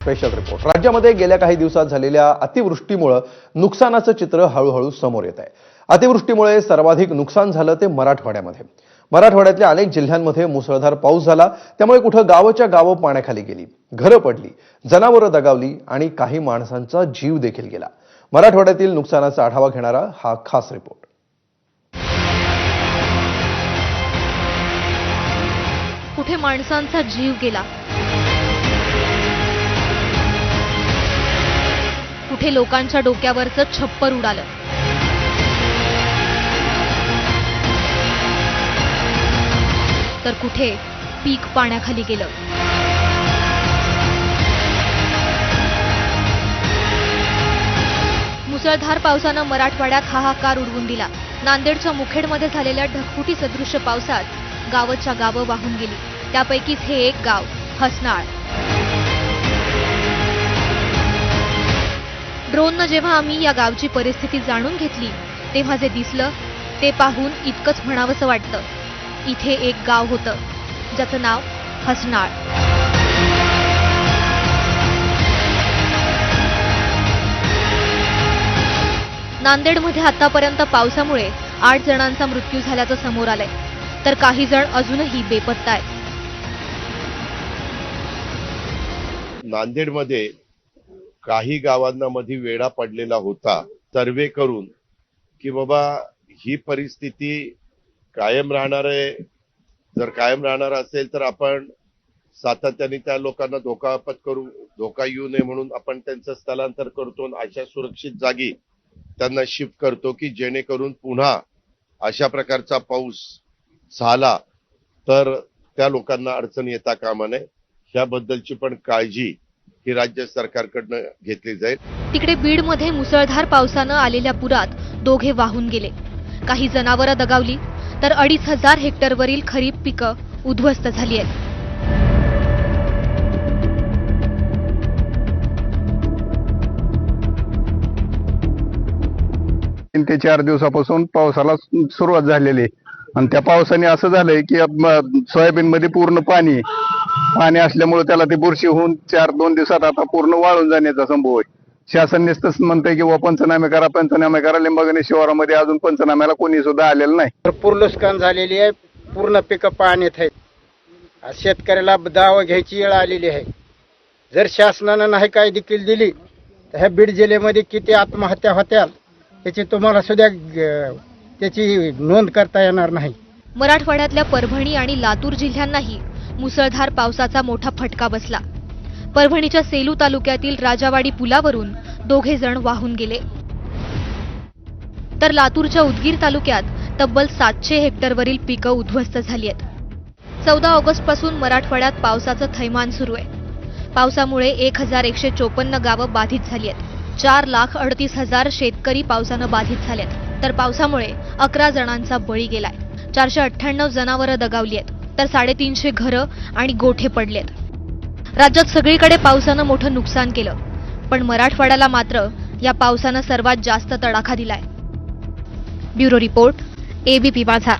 Special report राज्यामध्ये गेल्या काही दिवसात झालेल्या अतिवृष्टीमुळं नुकसानाचं चित्र हळूहळू समोर येत आहे. अतिवृष्टीमुळे सर्वाधिक नुकसान झालं ते मराठवाड्यामध्ये. मराठवाड्यातल्या अनेक जिल्ह्यांमध्ये मुसळधार पाऊस झाला त्यामुळे कुठं गावच्या गावं पाण्याखाली गेली घरं पडली जनावरं दगावली आणि काही माणसांचा जीव देखील गेला. मराठवाड्यातील नुकसानाचा आढावा घेणारा हा खास रिपोर्ट कुठे माणसांचा जीव गेला? कुठे लोकांच्या डोक्यावरचं छप्पर उडालं. तर कुठे पीक पाण्याखाली गेलं? मुसळधार पावसानं मराठवाड्यात हाहाकार उडवून दिला. नांदेडच्या मुखेडमध्ये झालेल्या ढगफुटी सदृश्य पावसात गावच्या गावं वाहून गेली. त्यापैकीच हे एक गाव हसनाळ. ड्रोननं जेव्हा आम्ही या गावची परिस्थिती जाणून घेतली तेव्हा जे दिसलं ते पाहून इतकंच म्हणावंसं वाटतं. इथे एक गाव होतं ज्याचं नाव हसनाळ. नांदेडमध्ये आतापर्यंत पावसामुळे आठ जणांचा मृत्यू झाल्याचं समोर आलंय. तर काही जण अजूनही बेपत्ता आहेत. नांदेडमध्ये काही गावांना मध्ये वेढा पडलेला होता सर्वे करून की बाबा ही परिस्थिती कायम राहणार आहे. जर कायम राहणार असेल तर आपण सातत्याने त्या लोकांना धोकापत करू धोका येऊ नये म्हणून आपण त्यांचं स्थलांतर करतो अशा सुरक्षित जागी त्यांना शिफ्ट करतो की जेणेकरून पुन्हा अशा प्रकारचा पाऊस झाला तर त्या लोकांना अडचण येता कामा नये. ह्याबद्दलची पण काळजी ही राज्य सरकारकडनं घेतली जाईल तिकडे बीडमध्ये मुसळधार पावसानं आलेल्या पुरात दोघे वाहून गेले काही जनावरं दगावली तर अडीच हजार हेक्टरवरील खरीप पिकं उद्ध्वस्त झाली आहेत तीन ते चार दिवसापासून पावसाला सुरुवात झालेली आहे. आणि त्या पावसाने असं झालंय की सोयाबीन मध्ये पूर्ण पाणी. पाणी असल्यामुळे त्याला ते बुरशी होऊन चार दोन दिवसात आता पूर्ण वाळून जाण्याचा संभव आहे. शासन नुसतंच म्हणतंय की व पंचनामे करा पंचनामे करा. लिंबागणी शिवारामध्ये अजून पंचनाम्याला कोणी सुद्धा आलेलं नाही. भरपूर नुकसान झालेली आहे. पूर्ण पिकं पाण्यात आहेत. आज शेतकऱ्याला दावा घ्यायची वेळ आलेली आहे. जर शासनानं नाही काय देखील दिली तर ह्या बीड जिल्ह्यामध्ये किती आत्महत्या होत्या त्याची तुम्हाला सुद्धा त्याची नोंद करता येणार नाही. मराठवाड्यातल्या परभणी आणि लातूर जिल्ह्यांनाही मुसळधार पावसाचा मोठा फटका बसला. परभणीच्या सेलू तालुक्यातील राजावाडी पुलावरून दोघे जण वाहून गेले. तर लातूरच्या उदगीर तालुक्यात तब्बल सातशे हेक्टरवरील पिकं उद्ध्वस्त झाली आहेत. चौदा ऑगस्टपासून मराठवाड्यात पावसाचं थैमान सुरू आहे. पावसामुळे एक हजार एकशे चोपन्न गावं बाधित झाली आहेत. चार लाख अडतीस हजार शेतकरी पावसानं बाधित झालेत तर पावसामुळे अकरा जणांचा बळी गेलाय. चारशे अठ्ठ्याण्णव जनावरं दगावली आहेत. तर साडेतीनशे घरं आणि गोठे पडलेत. राज्यात सगळीकडे पावसानं मोठं नुकसान केलं. पण मराठवाड्याला मात्र या पावसानं सर्वात जास्त तडाखा दिलाय. ब्युरो रिपोर्ट एबीपी माझा.